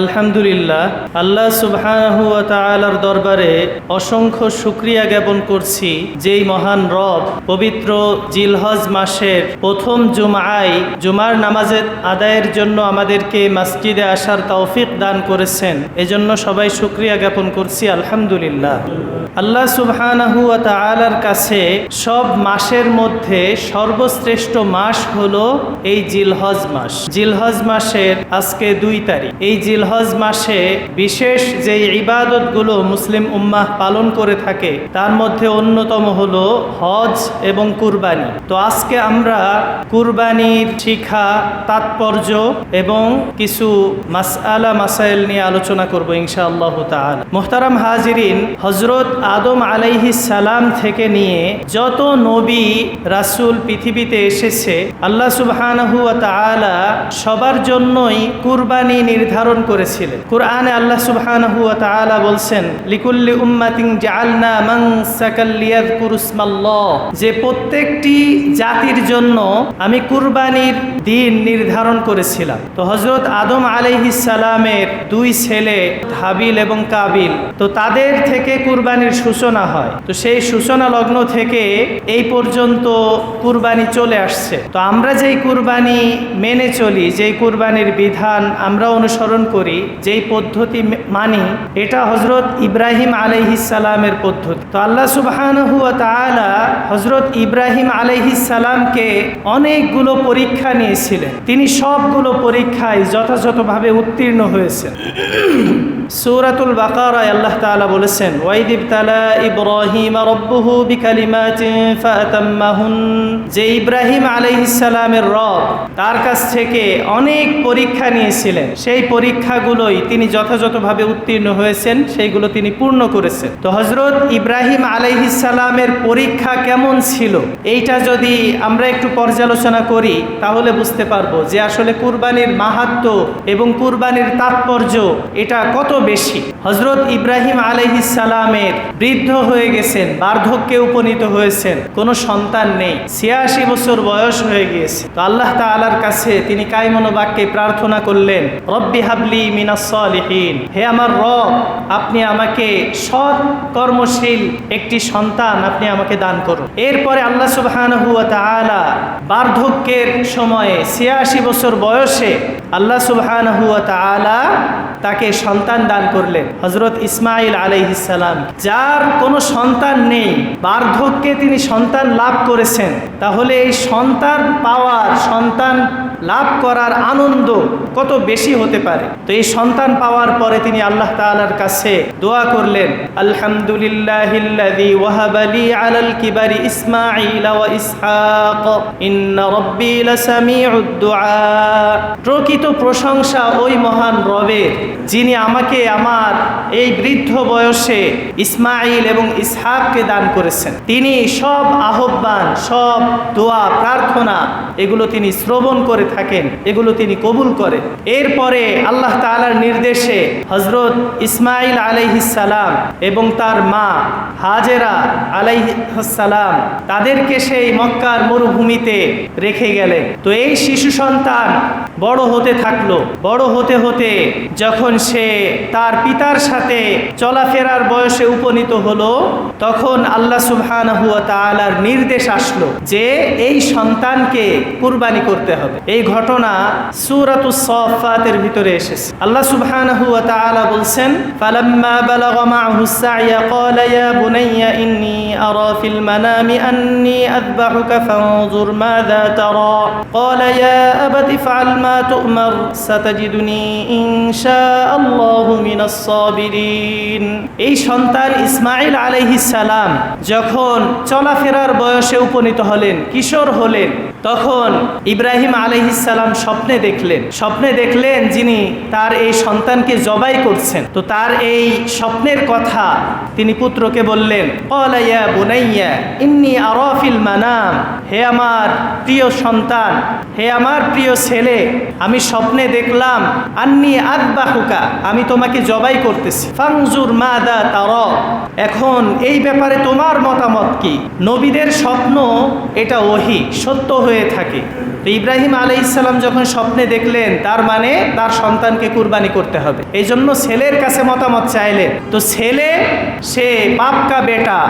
আলহামদুলিল্লাহ, আল্লাহ ওয়া দরবারে অসংখ্য শুক্রিয়া জ্ঞাপন করছি। যেই মহান রব পবিত্র জিলহজ মাসের প্রথম জুমায় জুমার নামাজের আদায়ের জন্য আমাদেরকে মসজিদে আসার তৌফিক দান করেছেন। এজন্য সবাই শুক্রিয়া জ্ঞাপন করছি, আলহামদুলিল্লাহ। আল্লাহ সুবহানাহু ওয়া তাআলার কাছে সব মাসের মধ্যে সর্বশ্রেষ্ঠ মাস হলো এই জিলহজ মাস। জিলহজ মাসের আজকে দুই তারিখ। এই জিলহজ মাসে বিশেষ যে ইবাদতগুলো মুসলিম উম্মাহ পালন করে থাকে, তার মধ্যে অন্যতম হলো হজ এবং কুরবানি। তো আজকে আমরা কুরবানির শিক্ষা, তাৎপর্য এবং কিছু মাসআলা, মাসাইল নিয়ে আলোচনা করব ইনশাআল্লাহ তাআলা। মোহতারাম হাজিরিন হজরত আদম আলাইহি সালাম থেকে নিয়ে যত নবী, রাসুল পৃথিবীতে এসেছে, আল্লাহ সুবহানাহু সবার জন্যই কুরবানি নির্ধারণ করেছিলেন। কুরআনে আল্লাহ সুবহানাহু বলছেন, লিকুল্লি উম্মাতিন জাআলনা মানসাকাল লিয়াযকুরু ইসমাল্লাহ। যে প্রত্যেকটি জাতির জন্য আমি কুরবানির দিন নির্ধারণ করেছিলাম। তো হজরত আদম আলাইহিস সালামের দুই ছেলে হাবিল এবং কাবিল, তো তাদের থেকে কুরবানির সূচনা হয়। তো সেই সূচনা লগ্ন থেকে এই পর্যন্ত কুরবানি চলে আসছে। তো আমরা যেই কুরবানি মেনে চলি, যেই কুরবানির বিধান আমরা অনুসরণ করি, যেই পদ্ধতি মানি, এটা হজরত ইব্রাহিম আলাইহিস সালামের পদ্ধতি। তো আল্লাহ সুবহানাহু ওয়া তাআলা হজরত ইব্রাহিম আলাইহিস সালামকে অনেকগুলো পরীক্ষা নিয়েছিলেন। তিনি সবগুলো পরীক্ষায় যথাযথভাবে উত্তীর্ণ হয়েছেন। সূরাতুল বাকারায় আল্লাহ তাআলা বলেছেন ওয়াইদিব তালা ইব্রাহিম রব্বুহু যে ইব্রাহিম আলাইহিস রব, তার কাছ থেকে অনেক পরীক্ষা নিয়েছিলেন। সেই পরীক্ষাগুলোই তিনি যথাযথভাবে উত্তীর্ণ হয়েছেন, সেইগুলো তিনি পূর্ণ করেছেন। তো হজরত ইব্রাহিম আলাইহিস পরীক্ষা কেমন ছিল? এইটা যদি আমরা একটু পর্যালোচনা করি, তাহলে বুঝতে পারব যে আসলে কুরবানির মাহাত্ম এবং কুরবানির তাৎপর্য এটা কত বেশি। হজরত ইব্রাহিম আলাইহিস সালামের বৃদ্ধ হয়ে গেছেন, বার্ধক্যে উপনীত হয়েছেন, কোনো সন্তান নেই, ছিয়াশি বছর বয়স হয়ে গিয়েছে। তো আল্লাহ তাআলার কাছে তিনি কাইমনো বাক্যে প্রার্থনা করলেন, রব্বি হাবলি মিনাস সলিহিন। হে আমার রব, আপনি আমাকে সৎ কর্মশীল একটি সন্তান আপনি আমাকে দান করুন। এরপরে আল্লাহ সুবহানাহু হুয়া তাআলা বার্ধক্যের সময়ে ছিয়াশি বছর বয়সে আল্লাহ সুবহানাহু হুয়া তাআলা তাকে সন্তান দান করলেন হজরত ইসমাইল আলাইহিস সালাম যার কোনো সন্তান নেই বার্ধক্যে তিনি সন্তান লাভ করেছেন তাহলে এই সন্তান পাওয়ার সন্তান লাভ করার আনন্দ কত বেশি হতে পারে? তো এই সন্তান পাওয়ার পরে তিনি আল্লাহ তাআলার কাছে দোয়া করলেন, আলহামদুলিল্লাহিল্লাযী ওয়াহাবালি আলাল কিবারি ইসহাক প্রকৃত প্রশংসা ওই মহান রবের, যিনি আমাকে আমার এই বৃদ্ধ বয়সে ইসমাইল এবং ইসহাককে দান করেছেন। তিনি সব আহ্বান, সব দোয়া, প্রার্থনা, এগুলো তিনি শ্রবণ করে থাকেন, এগুলো তিনি কবুল করেন। এরপরে আল্লাহ তালার নির্দেশে হজরত ইসমাইল আলহিসাল্লাম এবং তার মা হাজেরা আলাইহিসালাম তাদেরকে সেই মক্কার মরুভূমিতে রেখে গেলেন তো এই শিশু সন্তান বড় হতে থাকল। বড় হতে হতে যখন সে তার পিতার সাথে চলাফেরার বয়সে উপনীত হলো, তখন আল্লাহ সুবহানাহু ওয়া তাআলার নির্দেশ আসলো যে এই সন্তানকে কুরবানি করতে হবে। এই ঘটনা সূরাতুস সাফফাতের ভিতরে এসেছে। আল্লাহ সুবহানাহু ওয়া তাআলা বলছেন ক্বালা ইয়া বুনাইয়া ইন্নী আরা ফিল মানামি আন্নী আযবাহুকা ফানজুর মাযা তারা ক্বালা ইয়া আবাতি ফা'াল মা তু'মার সাতাজিদুনি ইনশাআল্লাহু মিনাস সাবিরিন এই সন্তান ইসমাইল আলাইহিস সালাম যখন চলাফেরার বয়সে উপনীত হলেন, কিশোর হলেন, তখন ইব্রাহিম আলাইহিস সালাম স্বপ্নে দেখলেন। স্বপ্নে দেখলেন যিনি তার এই সন্তানকে জবাই করছেন। তো তার এই স্বপ্নের কথা তিনি পুত্রকে বললেন কলাইয়া বুনাইয়া, ইন্নি আরফিল মানাম। হে আমার প্রিয় সন্তান, হে আমার প্রিয় ছেলে, আমি স্বপ্নে দেখলাম, আন্নি আদবাহুকা, আমি তোমাকে জবাই করতেছি। ফাংজুর মাদা তার। এখন এই ব্যাপারে তোমার মতামত কি? নবীদের স্বপ্ন এটা ওহি, সত্য হয়ে থাকে। ইব্রাহিম আলাই ইসলাম যখন স্বপ্নে দেখলেন, তার মানে তার সন্তানকে কুরবানি করতে হবে। এই জন্য ছেলের কাছে মতামত চাইলেন। তো ছেলে সে বাপকা বেটা,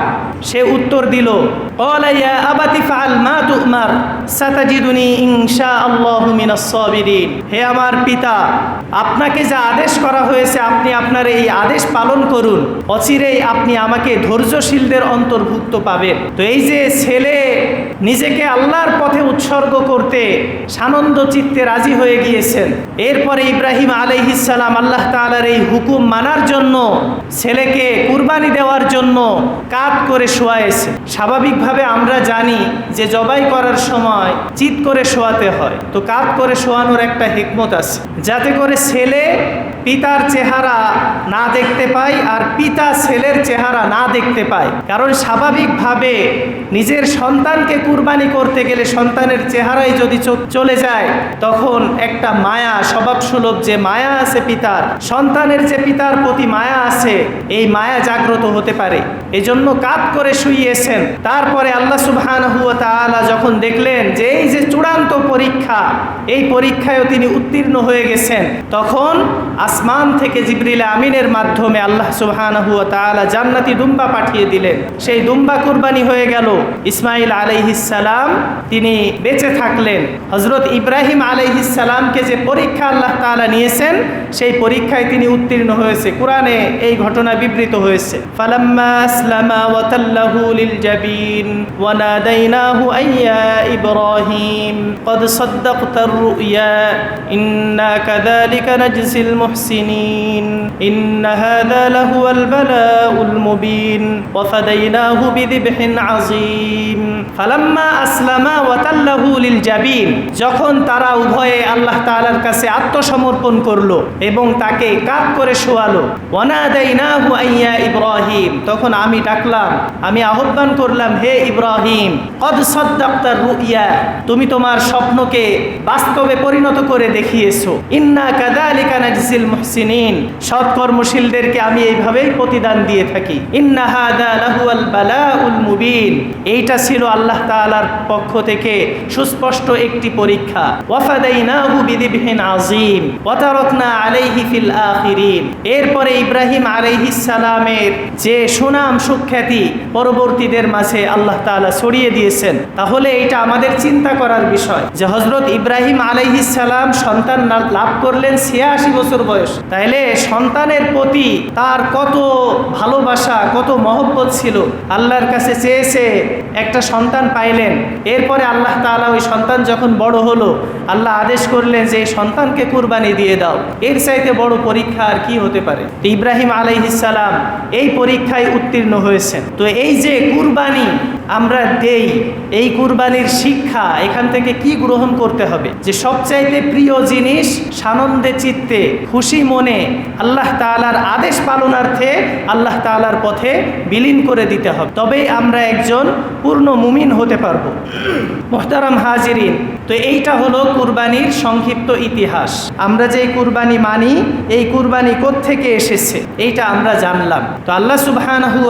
সে উত্তর দিল "ক্বালা ইয়া আবাতি ফাআল মা তু'মার, সাতাজিদুনি ইনশাআল্লাহু মিনাস সাবিরিন। হে আমার পিতা, আপনাকে যা আদেশ করা হয়েছে, আপনি আপনার এই আদেশ পালন করুন। অচিরেই আপনি আমাকে ধৈর্যশীলদের অন্তর্ভুক্ত পাবেন। তো এই যে ছেলে নিজেকে আল্লাহর পথে উৎসর্গ করতে সানন্দ চিত্তে রাজি হয়ে গিয়েছেন, এরপরে ইব্রাহিম আলাইহিসালাম আল্লাহ তাআলার এই হুকুম মানার জন্য ছেলেকে কুরবানি দেওয়ার জন্য কাত করে শোয়াইছে স্বাভাবিকভাবে আমরা জানি যে জবাই করার সময় চিত করে শোয়াতে হয়। তো কাত করে শোয়ানোর একটা হিকমত আছে। যাতে করে ছেলে পিতার চেহারা না দেখতে পায় আর পিতা ছেলের চেহারা না দেখতে পায় কারণ স্বাভাবিকভাবে নিজের সন্তানকে কুরবানি করতে গেলে সন্তানের চেহারাই যদি চলে যায়, তখন একটা মায়া, স্বভাবসুলভ যে মায়া আছে পিতার, সন্তানের যে পিতার প্রতি মায়া আছে, এই মায়া জাগ্রত হতে পারে। এজন্য কাত করে শুইয়েছেন। তারপরে আল্লাহ সুবহানাহু ওয়া তাআলা যখন দেখলেন যে এই যে চূড়ান্ত পরীক্ষা, এই পরীক্ষায়ও তিনি উত্তীর্ণ হয়ে গেছেন, তখন আসমান থেকে জিবরিল আমিনের মাধ্যমে আল্লাহ সুবহানাহু ওয়া তাআলা জান্নাতি দুম্বা পাঠিয়ে দিলেন সেই দুম্বা কুরবানি হয়ে গেল ইসমাইল আলাইহিস সালাম তিনি বেঁচে থাকলেন হজরত ইব্রাহিম আলাইহিস সালামকে যে পরীক্ষা আল্লাহ তাআলা নিয়েছেন সেই পরীক্ষায় তিনি উত্তীর্ণ হয়েছে কোরআনে এই ঘটনা বিবৃত হয়েছে ফালাম্মা আসলামা ওয়া তাল্লাহু লিল জাবিন ওয়া নাদাইনাহু আইয়া ইব্রাহিম قد صدقت الرؤيا إنا كذلك نجزي المحسنين إن هذا لهو البلاء المبين وفديناه بذبح عظيم فلما أسلما وتله للجبين যখন তারা উভয়ে আল্লাহ তাআলার কাছে আত্মসমর্পণ করলো এবং তাকে কাত করে শোয়ালো ওয়ানাদাইনাহু আইয়া ইব্রাহিম তখন আমি ডাকলাম আমি আহ্বান করলাম হে ইব্রাহিম কদ সদ্দাক্তার রুইয়া তুমি তোমার স্বপ্নকে বাস্তবে পরিণত করে দেখিয়েছো ইন্না কাদালিকা নাজসিল মুহসিনিন, সৎকর্মশীলদেরকে আমি এইভাবেই প্রতিদান দিয়ে থাকি। মুবিন। এইটা ছিল আল্লাহ তাআলার পক্ষ থেকে সুস্পষ্ট একটি পরীক্ষা। আজিম আলাইহি এরপরে ইব্রাহিম আলাইহিস সালামের যে সুনাম সুখ্যাতি পরবর্তীদের মাঝে আল্লাহ তাআলা ছড়িয়ে দিয়েছেন, তাহলে এটা আমাদের চিন্তা করার বিষয় যে হজরত ইব্রাহিম আলাইহিস সালাম সন্তান লাভ করলেন ছিয়াশি বছর বয়স। তাইলে সন্তানের প্রতি তার কত ভালোবাসা, কত মহব্বত ছিল। আল্লাহর কাছে চেয়েছে একটা সন্তান পাইলেন। এরপরে আল্লাহ তাআলা ওই সন্তান যখন বড় হলো, আল্লাহ আদেশ করলেন যে সন্তানকে কুরবানি দিয়ে দাও। এর চাইতে বড় পরীক্ষা আর কি হতে পারে? ইব্রাহিম আলাইহিসালাম এই পরীক্ষায় উত্তীর্ণ হয়েছেন। তো এই যে কুরবানি আমরা দেই, এই কুরবানির শিক্ষা এখান থেকে কি গ্রহণ করতে হবে? যে সবচাইতে প্রিয় জিনিস সানন্দে চিত্তে, খুশি মনে আল্লাহ তাআলার আদেশ পালনার্থে আল্লাহ তাআলার পথে বিলীন করে দিতে হবে। তবেই আমরা একজন পূর্ণ মুমিন হতে পারব। মোহতারাম হাজিরিন, তো এইটা হলো কুরবানির সংক্ষিপ্ত ইতিহাস। আমরা যে কুরবানি মানি, এই কুরবানি থেকে এসেছে, এইটা আমরা জানলাম। তো আল্লাহ সুবহানাহু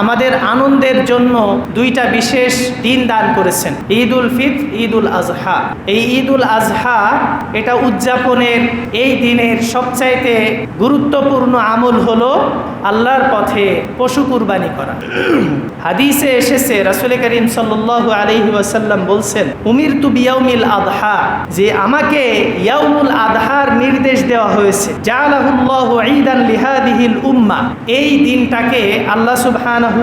আমাদের আনন্দের জন্য দুইটা বিশেষ দিন দান করেছেন। ঈদ উল ফিত ঈদ উল আজহা এই ঈদ উল আজহা এটা উদযাপনের এই দিনের সবচাইতে গুরুত্বপূর্ণ আমল হলো আল্লাহর পথে পশু কুরবানি করা। হাদিসে এসেছে, রাসূল করিম সাল্লাল্লাহু আলাইহি ওয়াসাল্লাম বলছেন উমির তু বিয়াউমিল আদহা যে আমাকে ইয়াউমুল আদহার নির্দেশ দেওয়া হয়েছে। জালাহুল্লাহু ঈদান লিহাদিহিল উম্মা। এই দিনটাকে আল্লাহ সুবহানাহু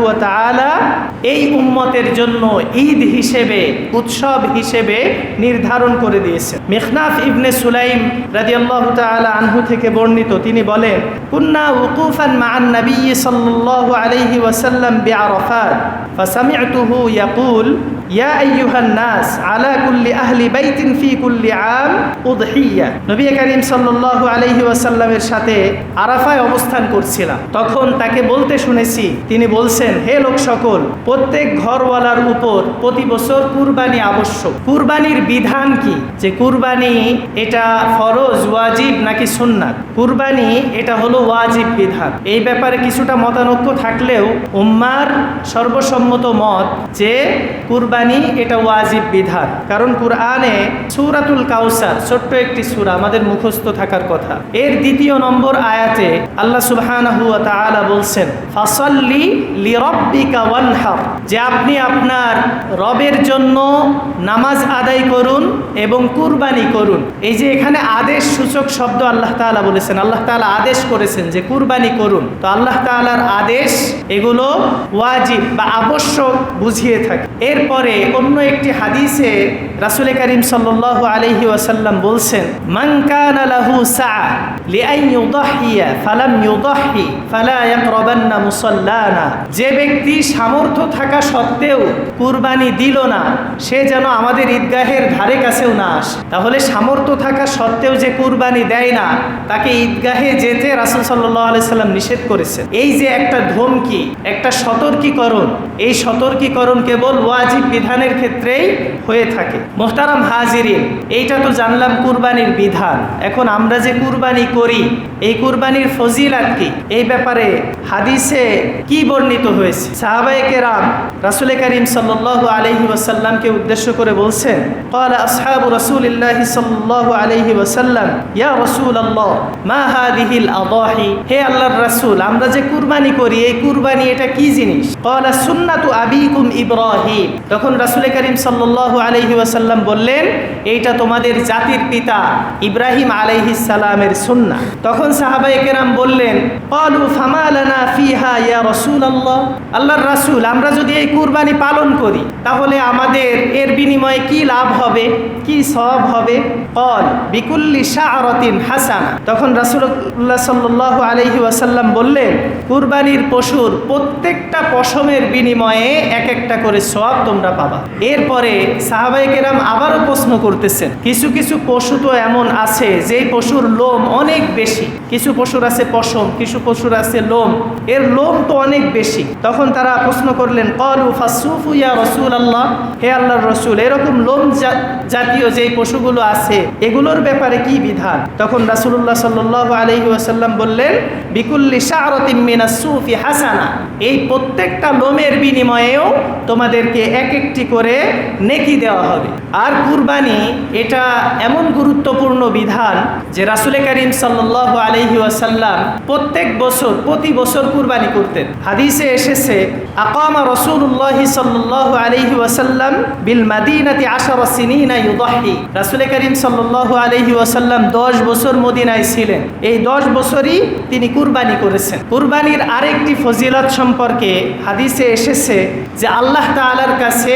এই উম্মতের জন্য ঈদ হিসেবে, উৎসব হিসেবে নির্ধারণ করে দিয়েছেন। মিখনাফ ইবনে সুলাইম রাদিয়াল্লাহু তাআলা আনহু থেকে বর্ণিত, তিনি বলেন, কুন্না উকুফান النبي صلى الله عليه وسلم بعرفات فسمعته يقول ইয়া আইয়ুহান নাস আলা কুল্লি আহলি বাইতিন ফি কুল্লি আম উদহিয়া। নবী করিম সাল্লাল্লাহু আলাইহি ওয়াসাল্লামের সাথে আরাফায় অবস্থান করছিলাম। তখন তাকে বলতে শুনেছি, তিনি বলছেন, হে লোক সকল, প্রত্যেক ঘরওয়ালার উপর প্রতি বছর কুরবানি আবশ্যক। কুরবানির বিধান কি? যে কুরবানি এটা ফরজ, ওয়াজিব নাকি সুন্নাত? কুরবানি এটা হলো ওয়াজিব বিধান। এই ব্যাপারে কিছুটা মতানৈক্য থাকলেও উম্মার সর্বসম্মত মত যে কুরবানি কুরবানি এটা ওয়াজিব বিধান। কারণ কুরআনে সুরাতুল কাউসার ছোট্ট একটি সুরা আমাদের মুখস্থ থাকার কথা। এর দ্বিতীয় নম্বর আয়াতে আল্লাহ সুবহানাহু ওয়া তাআলা বলছেন, ফাসাল্লি লিরাব্বিকা ওয়ানহার। যে আপনি আপনার রবের জন্য নামাজ আদায় করুন এবং কুরবানি করুন। এই যে এখানে আদেশ সূচক শব্দ আল্লাহ তালা বলেছেন। আল্লাহ তালা আদেশ করেছেন যে কুরবানি করুন। তো আল্লাহ তালার আদেশ এগুলো ওয়াজিব বা আবশ্যক বুঝিয়ে থাকে। এরপরে অন্য একটি হাদিসে রাসূল করিম সাল্লাল্লাহু আলাইহি ওয়াসাল্লাম বলছেন, মান কানা লাহু সাআ লিআন ইউদাহিয়া ফালাম ইউদাহি ফালা ইয়াকরাবান্না মুসাল্লানা। যে ব্যক্তি সামর্থ্য থাকা সত্ত্বেও কুরবানি দিল না, সে যেন আমাদের ঈদগাহের ধারে কাছেও না আস। তাহলে সামর্থ্য থাকা সত্ত্বেও যে কুরবানি দেয় না, তাকে ঈদগাহে যেতে রাসূল সাল্লাল্লাহু আলাইহি সাল্লাম নিষেধ করেছেন। এই যে একটা ধমকি, একটা সতর্কীকরণ, এই সতর্কীকরণ কেবল ওয়াজিব বিধানের ক্ষেত্রেই হয়ে থাকে। মোহতারাম হাজিরিন এইটা তো জানলাম কুরবানির বিধান এখন আমরা যে কুরবানি করি এই কুরবানির ফজিলাত কি এই ব্যাপারে হাদিসে কি বর্ণিত হয়েছে সাহাবায়ে কেরাম রাসূল করিম সাল্লাল্লাহু আলাইহি ওয়াসাল্লামকে উদ্দেশ্য করে বলছেন قال اصحاب رسول الله صلى الله عليه وسلم يا رسول الله ما هذه الاضاحي হে আল্লাহর রাসূল আমরা যে কুরবানি করি এই কুরবানি এটা কি জিনিস قال سنة আবিকুম ইব্রাহিম তখন রাসূল করিম সাল্লাল্লাহু আলাইহি ওয়াসাল্লাম বললেন, এইটা তোমাদের জাতির পিতা ইব্রাহিম সালামের সুন্নাহ। তখন সাহাবায়ে কেরাম বললেন, ক্বালু ফামা লানা ফিহা ইয়া রাসূলুল্লাহ? আল্লাহর রাসূল, আমরা যদি এই কুরবানি পালন করি, তাহলে আমাদের এর বিনিময়ে কি লাভ হবে? কি সব হবে? কল বিকুল্লি শাআরাতিন হাসানা। তখন রাসূলুল্লাহ সাল্লাল্লাহু আলাইহি ওয়াসাল্লাম বললেন, কুরবানির পশুর প্রত্যেকটা পশমের বিনিময়ে এক একটা করে সব তোমরা পাবা। এরপরে সাহাবায়ে কেরাম আবারও প্রশ্ন করতেছেন, কিছু কিছু পশু তো এমন আছে যেই পশুর লোম অনেক বেশি। কিছু পশুর আছে পশম, কিছু পশুর আছে লোম, এর লোম তো অনেক বেশি। তখন তারা প্রশ্ন করলেন, কলু ফাসুফু ইয়া রসুল আল্লাহ হে আল্লাহর রসুল, এরকম লোম জাতীয় যেই পশুগুলো আছে, এগুলোর ব্যাপারে কি বিধান? তখন রাসূলুল্লাহ সাল্লাল্লাহু আলাইহি ওয়াসাল্লাম বললেন, বিকুল্লি শাআরাতিন মিনাস সুফি হাসানা। এই প্রত্যেকটা লোমের বিনিময়েও তোমাদেরকে এক একটি করে নেকি দেওয়া হবে। আর কুরবানি এটা এমন গুরুত্বপূর্ণ বিধান যে রাসূলে করিম সাল্লাল্লাহু আলাইহি ওয়াসাল্লাম প্রত্যেক বছর, প্রতি বছর কুরবানি করতেন। হাদিসে এসেছে, আকামা রাসূলুল্লাহি সাল্লাল্লাহু আলাইহি ওয়াসাল্লাম বিল মাদিনাতি আশারা সিনিনা ইউদাহি রাসূলে করিম সাল্লাল্লাহু আলাইহি ওয়াসাল্লাম 10 বছর মদিনায় ছিলেন। এই 10 বছরই তিনি কুরবানি করেছেন। কুরবানির আরেকটি ফজিলত সম্পর্কে হাদিসে এসেছে যে আল্লাহ তাআলার কাছে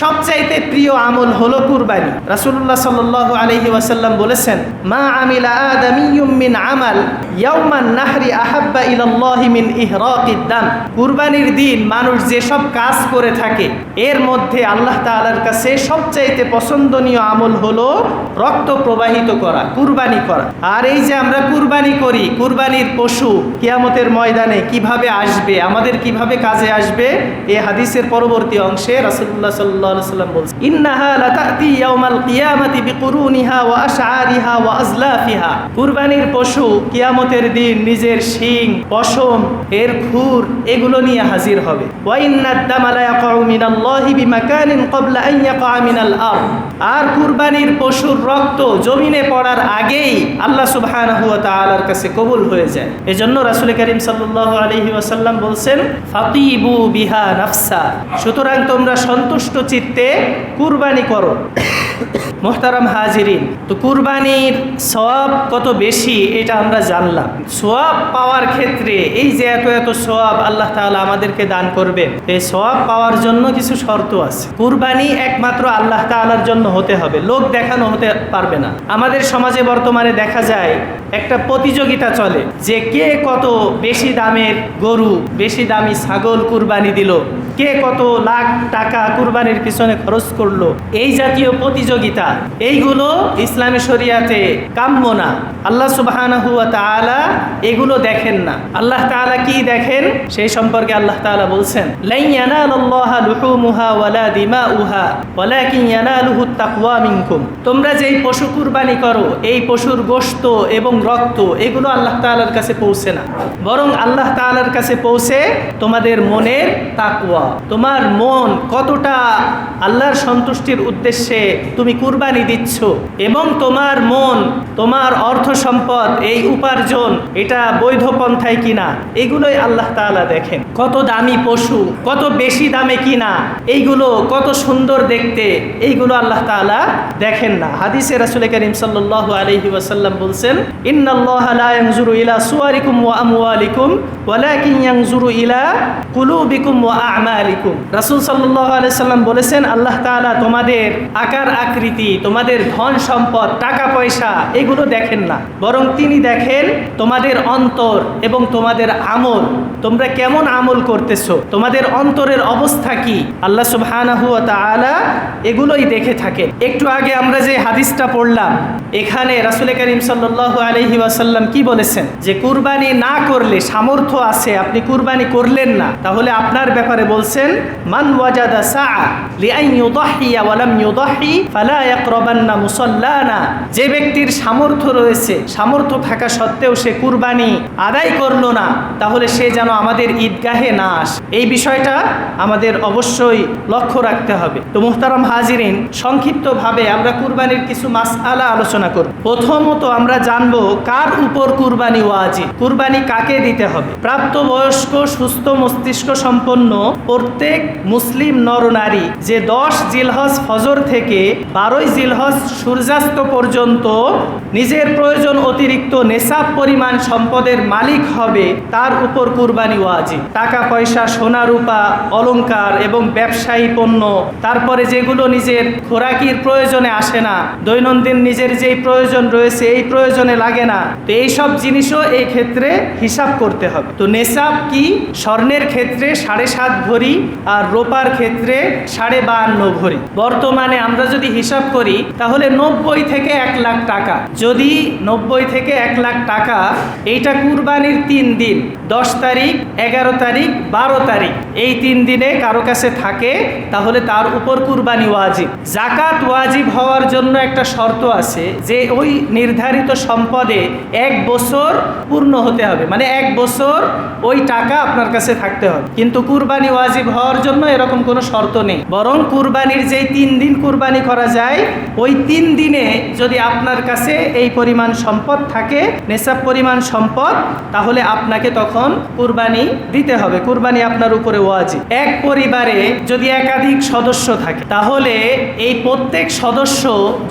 সবচাইতে প্রিয় আমল হলো কুরবানি। রাসূলুল্লাহ সাল্লাল্লাহু আলাইহি ওয়াসাল্লাম বলেছেন, মা আমিলা আদামিয়ুম মিন আমাল, ইয়াউমান নাহরি আহাব্বা ইলাল্লাহি মিন ইহরাকিদ কুরবানির দিন মানুষ যেসব কাজ করে থাকে, এর মধ্যে আল্লাহ তাআলার কাছে সবচাইতে পছন্দনীয় আমল হলো রক্ত প্রবাহিত করা, কুরবানি করা। আর এই যে আমরা কুরবানি করি, কুরবানির পশু কিয়ামতের ময়দানে কীভাবে আসবে, আমাদের কীভাবে কাজে আসবে এই হাদিসের পরবর্তী অংশে রাসূলুল্লাহ সাল্লাল্লাহু আলাইহি সাল্লাম বলছেন, ইন্নাহা ইয়াউমাল কিয়ামাতি বিকুরুনিহা ওয়া আশআরিহা ওয়া আজলাফিহা। কুরবানির পশু কিয়ামতের দিন নিজের শিং, পশম, এর খুর, এগুলো নিয়ে হাজির হবে। ওয়া দামা লা মিনাল্লাহি বিমাকানিন ক্বাবলা আন মিনাল আর কুরবানির পশুর রক্ত জমিনে পড়ার আগেই আল্লাহ সুবহানাহু ওয়া তাআলার কাছে কবুল হয়ে যায়। এজন্য রাসূল করিম সাল্লাল্লাহু আলাইহি ওয়াসাল্লাম বলছেন, ফাতিবু বিহা নাফসা। সুতরাং তোমরা সন্তুষ্ট চিত্তে কুরবানি করো মোহতারাম হাজিরিন, তো কুরবানির সওয়াব কত বেশি এটা আমরা জানলাম। সোয়াব পাওয়ার ক্ষেত্রে এই যে এত এত সোয়াব আল্লাহ তাআলা আমাদেরকে দান করবে, এই সোয়াব পাওয়ার জন্য কিছু শর্ত আছে। কুরবানি একমাত্র আল্লাহ তাআলার জন্য হতে হবে, লোক দেখানো হতে পারবে না। আমাদের সমাজে বর্তমানে দেখা যায়, একটা প্রতিযোগিতা চলে, যে কে কত বেশি দামের গরু, বেশি দামি ছাগল কুরবানি দিল, কে কত লাখ টাকা কুরবানির পিছনে খরচ করল এই জাতীয় প্রতিযোগিতা, এইগুলো ইসলামী শরিয়াতে কাম্য না। আল্লাহ তাআলা এগুলো দেখেন না। আল্লাহ তাআলা কি দেখেন? সেই সম্পর্কে আল্লাহ তাআলা বলছেন তোমরা যেই পশু কুরবানি করো, এই পশুর গোশত এবং রক্ত, এগুলো আল্লাহ তাআলার কাছে পৌঁছে না। বরং আল্লাহ তাআলার কাছে পৌঁছে তোমাদের মনের তাকওয়া, তোমার মন কতটা আল্লাহর সন্তুষ্টির উদ্দেশ্যে তুমি কুরবানি দিচ্ছ এবং তোমার মন, তোমার অর্থ সম্পদ এই উপার্জন, এটা বৈধ পন্থায় কিনা, এগুলোই আল্লাহ তাআলা দেখেন। কত দামি পশু, কত বেশি দামে কিনা, এইগুলো কত সুন্দর দেখতে, এইগুলো আল্লাহ তাআলা দেখেন না। হাদিসে রাসূল করিম সাল্লাল্লাহু আলাইহি ওয়াসাল্লাম বলছেন ইলা সুওয়ারিকুম ওয়া ওয়ালাকিন ইয়ানজুরু ইলা কুলুবিকুম ওয়া আ'মালিকুম। রাসূল সাল্লাল্লাহু বলেছেন, আল্লাহ তাআলা তোমাদের আকার আকৃতি, তোমাদের ধন সম্পদ, টাকা পয়সা, এগুলো দেখেন না। বরং তিনি দেখেন তোমাদের অন্তর এবং তোমাদের আমল। তোমরা কেমন আমল করতেছো? তোমাদের অন্তরের অবস্থা কি? আল্লাহ সুবহানাহু ওয়া তাআলা এগুলোই দেখে থাকেন। একটু আগে আমরা যে হাদিসটা পড়লাম, এখানে রাসূল করিম সাল্লাল্লাহু আলাইহি ওয়াসাল্লাম কি বলেছেন? যে কুরবানি না করলে সামর্থ্য আছে, আপনি কুরবানি করলেন না। তাহলে আপনার ব্যাপারে বলছেন, মান ওয়াজাদা সাআ লিআন ইউদাহিয়া ওয়া লাম ইউদাহি ফালা ইয়াকরাবান্না মুসাল্লানা যে ব্যক্তির সামর্থ্য রয়েছে, সামর্থ্য থাকা সত্ত্বেও সে কুরবানি আদায় করল না, তাহলে সে যেন আমাদের ঈদগাহে না আসে। এই বিষয়টা আমাদের অবশ্যই লক্ষ্য রাখতে হবে। তো মুহতারাম হাজিরিন, সংক্ষিপ্তভাবে আমরা কুরবানির কিছু মাসআলা আলোচনা করব। প্রথমত আমরা জানব কার উপর কুরবানি ওয়াজিব, কুরবানি কাকে দিতে হবে? প্রাপ্তবয়স্ক, সুস্থ মস্তিষ্ক সম্পন্ন প্রত্যেক মুসলিম নরনারী যে দশ জিলহজ ফজর থেকে বারোই জিলহজ সূর্যাস্ত পর্যন্ত নিজের প্রয়োজন অতিরিক্ত নেশাব পরিমাণ সম্পদের মালিক হবে তার উপর কুরবানি ওয়াজিব। টাকা, পয়সা, সোনা, রূপা, অলংকার এবং ব্যবসায়ী পণ্য, তারপরে যেগুলো নিজের খোরাকির প্রয়োজনে আসে না, দৈনন্দিন নিজের যেই প্রয়োজন রয়েছে এই প্রয়োজনে লাগে না, তো এইসব জিনিসও এই ক্ষেত্রে হিসাব করতে হবে। তো নেশাব কি? স্বর্ণের ক্ষেত্রে সাড়ে সাত ভরি আর রোপার ক্ষেত্রে সাড়ে বাহান্ন ভরি। বর্তমানে আমরা যদি হিসাব করি, তাহলে নব্বই থেকে এক লাখ টাকা। যদি নব্বই থেকে এক লাখ টাকা, এইটা কুরবানির তিন দিন, দশ তারিখ এগারো তারিখ, বারো তারিখ। এই তিন দিনে কারও কাছে থাকে, তাহলে তার উপর কুরবানি ওয়াজিব। জাকাত ওয়াজিব হওয়ার জন্য একটা শর্ত আছে যে ওই নির্ধারিত সম্পদে এক বছর পূর্ণ হতে হবে। মানে এক বছর ওই টাকা আপনার কাছে থাকতে হবে। কিন্তু কুরবানি ওয়াজিব হওয়ার জন্য এরকম কোনো শর্ত নেই। বরং কুরবানির যেই তিন দিন কুরবানি করা যায়, ওই তিন দিনে যদি আপনার কাছে এই পরিমাণ সম্পদ থাকে, নেশাব পরিমাণ সম্পদ, তাহলে আপনাকে তখন কুরবানি দিতে হবে। কুরবানি আপনার উপরে ওয়াজিব। এক পরিবারে যদি একাধিক সদস্য থাকে, তাহলে এই প্রত্যেক সদস্য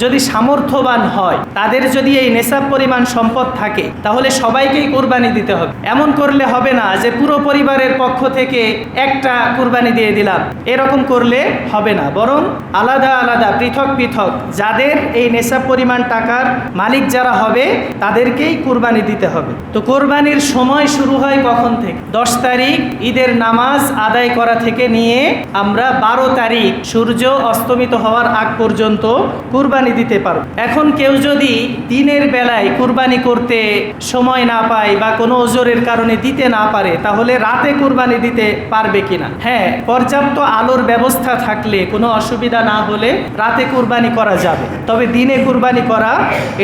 যদি সামর্থ্যবান হয়, তাদের যদি এই নেশাব পরিমাণ সম্পদ থাকে, তাহলে সবাইকেই কুরবানি দিতে হবে। এমন করলে হবে না যে পুরো পরিবারের পক্ষ থেকে একটা কুরবানি দিয়ে দিলাম। এরকম করলে হবে না। বরং আলাদা আলাদা, পৃথক পৃথক যাদের এই নেশাব পরিমাণ টাকার মালিক যারা হবে, তাদেরকেই কুরবানি দিতে হবে। তো কোরবানির সময় শুরু হয় কখন থেকে? দশ তারিখ ঈদের নামাজ আদায় করা থেকে নিয়ে আমরা বারো তারিখ সূর্য অস্তমিত হওয়ার আগ পর্যন্ত কুরবানি দিতে পারব। এখন কেউ যদি দিনের বেলায় কুরবানি করতে সময় না পায় বা কোনো ওজোরের কারণে দিতে না পারে, তাহলে রাতে কুরবানি দিতে পারবে কিনা? হ্যাঁ পর্যাপ্ত আলোর ব্যবস্থা থাকলে কোনো অসুবিধা না হলে রাতে কুরবানি করা যাবে। তবে দিনে কুরবানি করা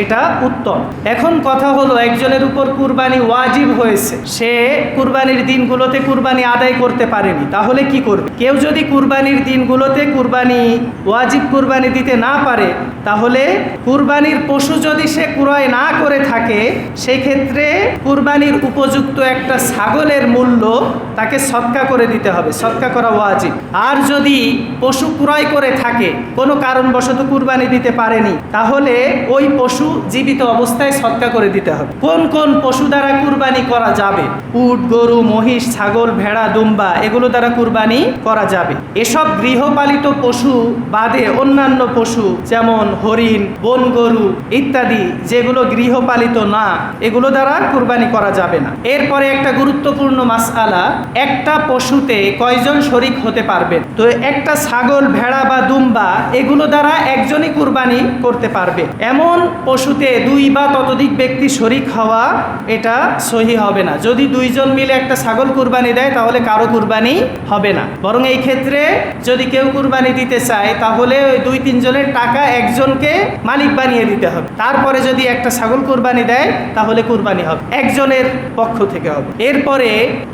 এটা উত্তম। এখন কথা হলো, একজনের উপর কুরবানি ওয়াজিব হয়েছে। সে কুরবানির দিনগুলোতে কুরবানি আদায় করতে পারেনি, তাহলে কি করবে? কেউ যদি কুরবানির দিনগুলোতে কুরবানি, ওয়াজিব কুরবানি দিতে না পারে, তাহলে কুরবানির পশু যদি সে ক্রয় না করে থাকে সেই ক্ষেত্রে কুরবানির উপযুক্ত একটা ছাগলের মূল্য তাকে সৎকা করে দিতে হবে, সৎকা করা ওয়াজিব। আর যদি পশু ক্রয় করে থাকে, কোনো কারণবশত কুরবানি দিতে পারেনি, তাহলে ওই পশু জীবিত অবস্থায় সৎকা করে দিতে হবে। কোন কোন পশু দ্বারা কুরবানি করা যাবে? উট, গরু মহিষ, ছাগল, ভেড়া, দুম্বা এগুলো দ্বারা কুরবানি করা যাবে। এসব গৃহপালিত পশু বাদে অন্যান্য পশু যেমন হরিণ, বন গরু ইত্যাদি যেগুলো গৃহপালিত না, এগুলো দ্বারা কুরবানি করা যাবে না। এরপরে একটা গুরুত্বপূর্ণ মাসআলা, একটা পশুতে কয়জন শরিক হতে পারবেন তো একটা ছাগল, ভেড়া বা দুম্বা এগুলো দ্বারা একজনই কুরবানি করতে পারবে। এমন পশুতে দুই বা বা ততোধিক ব্যক্তি শরিক হওয়া এটা সহি হবে না। যদি দুইজন মিলে একটা ছাগল কুরবানি দেয়, তাহলে কারও কুরবানি হবে না। বরং এই ক্ষেত্রে যদি কেউ কুরবানি দিতে চায়, তাহলে ওই দুই তিনজনের টাকা একজনকে মালিক বানিয়ে দিতে হবে। তারপরে যদি একটা ছাগল কুরবানি দেয়, তাহলে কুরবানি হবে। একজনের পক্ষ থেকে হবে। এরপরে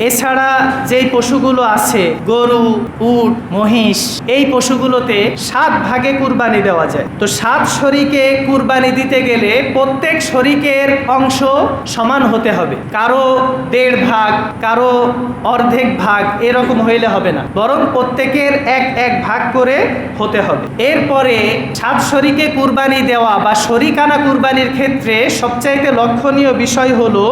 এছাড়া যেই পশুগুলো আছে, গরু, উট, মহিষ, এই পশুগুলোতে সাত ভাগে কুরবানি দেওয়া যায়। তো সাত শরিকে কুরবানি দিতে গেলে প্রত্যেক শরিকের অংশ সমান হতে হবে। কারও দেড় ভাগ, কারও অর্ধেক ভাগ এরকম হইলে হবে না। বরং প্রত্যেকের এক এক ভাগ করে হতে হবে। এরপরে সাত শরিকে কুরবানি দেওয়া বা শরিকানা কুরবানির ক্ষেত্রে সবচাইতে লক্ষণীয় বিষয় হলো,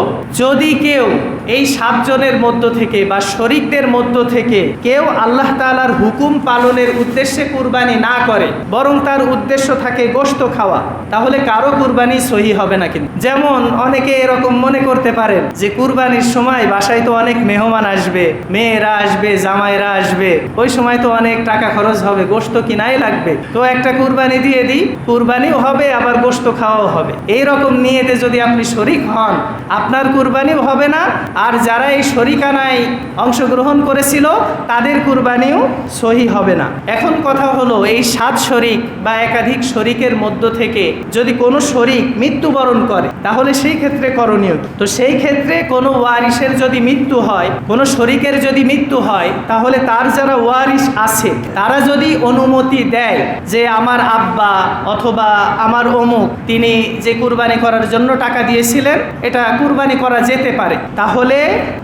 যদি কেউ এই সাতজনের মধ্য থেকে বা শরিকদের মধ্য থেকে কেউ আল্লাহ তাআলার হুকুম পালনের উদ্দেশ্যে কুরবানি না করে, বরং তার উদ্দেশ্য থাকে গোশত খাওয়া, তাহলে কারও কুরবানি সহি হবে না কিন্তু। যেমন অনেকে এরকম মনে করতে পারেন যে কুরবানির সময় বাসায় তো অনেক মেহমান আসবে, মেয়েরা আসবে, জামাইরা আসবে, ওই সময় তো অনেক টাকা খরচ হবে, গোশত কিনাই লাগবে। তো একটা কুরবানি দিয়ে দিই, কুরবানিও হবে, আবার গোশত খাওয়াও হবে। এই রকম নিয়েতে যদি আপনি শরিক হন, আপনার কুরবানিও হবে না আর যারা এই শরিকানায় অংশগ্রহণ করেছিল, তাদের কুরবানিও সহি হবে না। এখন কথা হলো, এই সাত শরিক বা একাধিক শরিকের মধ্য থেকে যদি কোনো শরিক মৃত্যুবরণ করে, তাহলে সেই ক্ষেত্রে করণীয় তো সেই ক্ষেত্রে কোনো ওয়ারিসের যদি মৃত্যু হয়, কোনো শরিকের যদি মৃত্যু হয়, তাহলে তার যারা ওয়ারিস আছে, তারা যদি অনুমতি দেয় যে আমার আব্বা অথবা আমার অমুক, তিনি যে কুরবানি করার জন্য টাকা দিয়েছিলেন, এটা কুরবানি করা যেতে পারে, তাহলে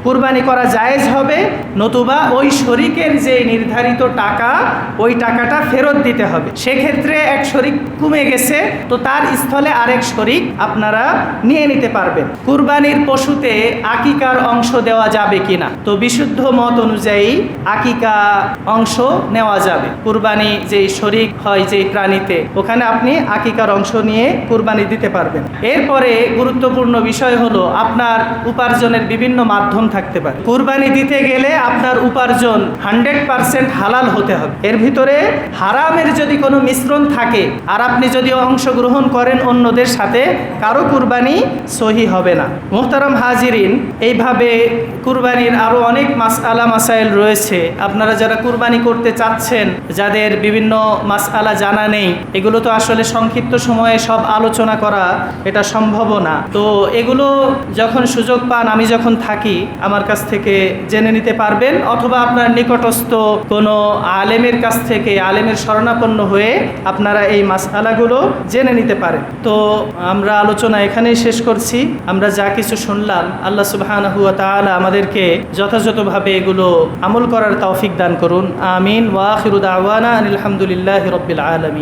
কুরবানি করা জায়েজ হবে, নতুবা ওই শরিকের যে নির্ধারিত টাকা, ওই টাকাটা ফেরত দিতে হবে। সেক্ষেত্রে এক শরিক কমে গেছে, তো তার স্থলে আরেক শরিক আপনারা নিয়ে নিতে পারবেন। কুরবানির পশুতে আকিকার অংশ দেওয়া যাবে কিনা? তো বিশুদ্ধ মত অনুযায়ী আকিকা অংশ নেওয়া যাবে। কুরবানি যে শরিক হয় যে প্রাণীতে, ওখানে আপনি আকিকার অংশ নিয়ে কুরবানি দিতে পারবেন। এরপরে গুরুত্বপূর্ণ বিষয় হলো, আপনার উপার্জনের বিভিন্ন মাধ্যম থাকতে পারে। কুরবানি দিতে গেলে আপনার উপার্জন হান্ড্রেড পারসেন্ট হালাল হতে হবে। এর ভিতরে হারামের যদি কোনো মিশ্রণ থাকে, আর আপনি যদি অংশগ্রহণ করেন অন্যদের সাথে, কারও কুরবানি সহি হবে না। মোহতারাম হাজিরিন, এইভাবে কুরবানির আরও অনেক মাস আলা মাসাইল রয়েছে। আপনারা যারা কুরবানি করতে চাচ্ছেন, যাদের বিভিন্ন মাস আলা জানা নেই, এগুলো তো আসলে সংক্ষিপ্ত সময়ে সব আলোচনা করা এটা সম্ভব না। তো এগুলো যখন সুযোগ পান, আমি যখন থাকি আমার কাছ থেকে জেনে নিতে পারবেন, অথবা আপনার নিকটস্থ কোনো আলেমের কাছ থেকে আলেমের শরণাপন্ন হয়ে আপনারা এই মাসালাগুলো জেনে নিতে পারেন। তো আমরা আলোচনা এখানেই শেষ করছি। আমরা যা কিছু শুনলাম, আল্লাহ সুবহানাহু ওয়া তাআলা আমাদেরকে যথাযথভাবে এগুলো আমল করার তৌফিক দান করুন। আমিন। ওয়াখিরু দাওয়ানা আলহামদুলিল্লাহি রাব্বিল আলামিন।